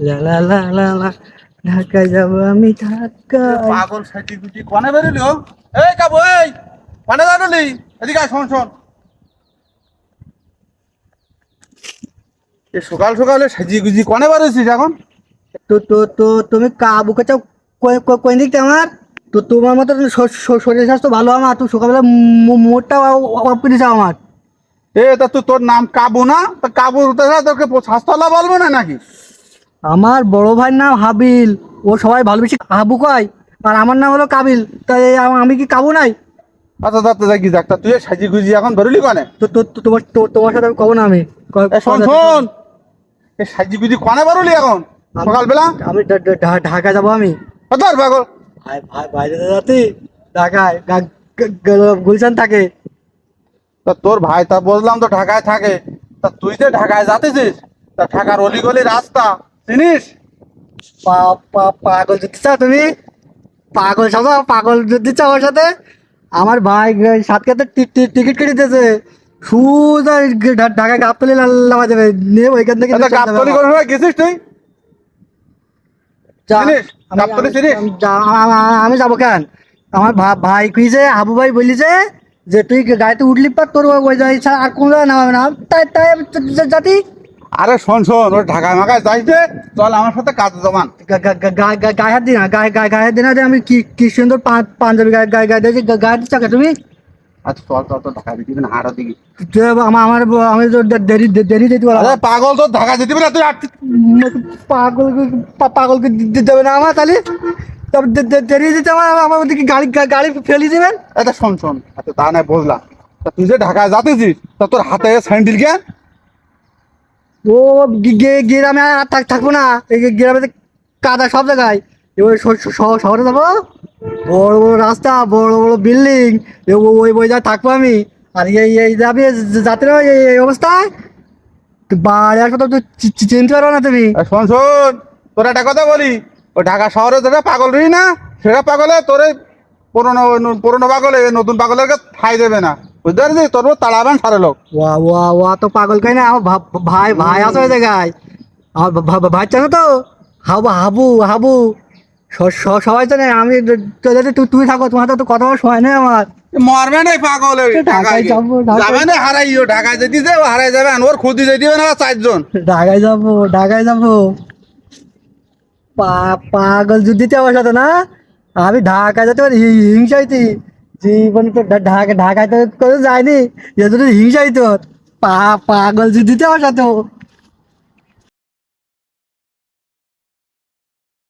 লা লা লা লা লা ঢাকা যাব আমি ঢাকা পাগল সাইটি গুটি কনে বেরোলি ও? এই কাবু এই কনে বেরোলি এদিকে আয়, শোন শোন। এই সকাল সকালে সাজি গুজি কনে বেরোছিস এখন? তো তো তো তুমি কাবু কাচাও কোন দিকতে আমার? তো তোমার মতো শরীর স্বাস্থ্য ভালো আমার তুমি সকালবেলা মো- মোটটা দিয়েছ আমার। এ তা তোর নাম কাবু না? তা কাবু তোকে স্বাস্থ্যলা বলব না নাকি? আমার বড় ভাইয়ের নাম হাবিল। ও সবাই ভালোবেসে হাবু কয় আর আমার নাম হলো কাবিল। তাই আমি কি কাবু নাই? আচ্ছা দাঁড়া দেখি ডাক্তার তুই সাজি গুজি এখন বেরোলি কনে? তো তোমার তোমার সাথে আমি কব না আমি? এ শোন শোন! এই সাজি গুজি কনে বেরোলি এখন? সকালবেলা? আমি ঢাকা যাব আমি। কোথায় পাগল। ভাই ভাই বাইরে যাতে ঢাকায় গুলশান থাকে। তা তোর ভাই তা বললাম তো ঢাকায় থাকে। তা তুই যে ঢাকায় যাতেছিস তা ঢাকার অলিগলি রাস্তা। চিনিস পাগল যদি চাও তুমি পাগল সাজা পাগল যদি চাও আমার সাথে আমার ভাই সাতকে তো টিকিট কেটে দিয়েছে। সুদা ঢাকায় গাবতলি লামা যাবে নিয়ে ওইখান থেকে আচ্ছা গাবতলি করে গেছিস তুই? আমি- যাব কেন? আমার ভাই কুইছে হাবু ভাই বলিছে যে তুই গাড়িতে উঠলি পর তোর ওই- যাই ছাড়া আর কোনো নামাবে না। তাই তাই জাতি আরে শোন শোন ওর ঢাকায় মাকায় যাইতে চল আমার সাথে কাজ জমান গায়ে হাত দিনা গায়ে গায়ে গায়ে হাত দিনা আমি কি কি সুন্দর পাঞ্জাবি গায়ে গায়ে গায়ে দিয়েছি গায়ে হাত দিচ্ছ তুমি? আচ্ছা চল চল তোর ঢাকা দিবি না হাড়া দিবি যে আমার আমার আমি তো দেরি দেরি দিতে আরে পাগল তোর ঢাকা দিতে না তুই পাগল পাগলকে দিতে দেবে না আমার তাহলে? তবে দেরি দিতে আমার আমার ওদিকে গাড়ি গাড়ি ফেলে দিবেন এটা শোন শোন আচ্ছা তা নাই বুঝলাম। তা তুই যে ঢাকায় যাতেছিস তা তোর হাতে স্যান্ডেল কে? ও গ্রামে আর থাক, থাকব না। এই গ্রামে কাদা সব জায়গায়। এবার শহরে যাব? বড় বড় রাস্তা, বড় বড় বিল্ডিং। ওই বই যা থাকব আমি। আর এই এই যাবে যাতে এই অবস্থায়? বাড়ি আসব তো চিনতে পারব না তুমি। শোন শোন, তোর একটা কথা বলি। ওই ঢাকা শহরে যেটা পাগল রই না, সেটা পাগলে তোর পুরনো পুরনো পাগলে নতুন পাগলের ঠাই দেবে না। বুঝতে পারছিস তোর তাড়াবেন সারে লোক। ওয়া ওয়া ওয়া তো পাগল কাই না আমার ভাই ভাই আছে ওই জায়গায়। আমার ভা- ভা- ভাই জানো তো? হাবু হাবু হাবু। সবাই জানে আমি তুমি থাকো তোমার তো কথা সময় নেই আমার। মরবে না পাগল। যাব, না হারাইও ঢাকায় যেতে যে হারাই যাবে ওর খুদি যেতে হবে না চারজন। ঢাকায় যাব ঢাকায় যাব। পাগল যুদ্ধিতে আমার সাথে না? আমি ঢাকায় যেতে পারি হিংসাইতি জীবন তো ঢাকা ঢাকায় তো কোনো যায়নি। এ যদি হিংসাই তোর পা পাগল যদি দিতে আসা সাথে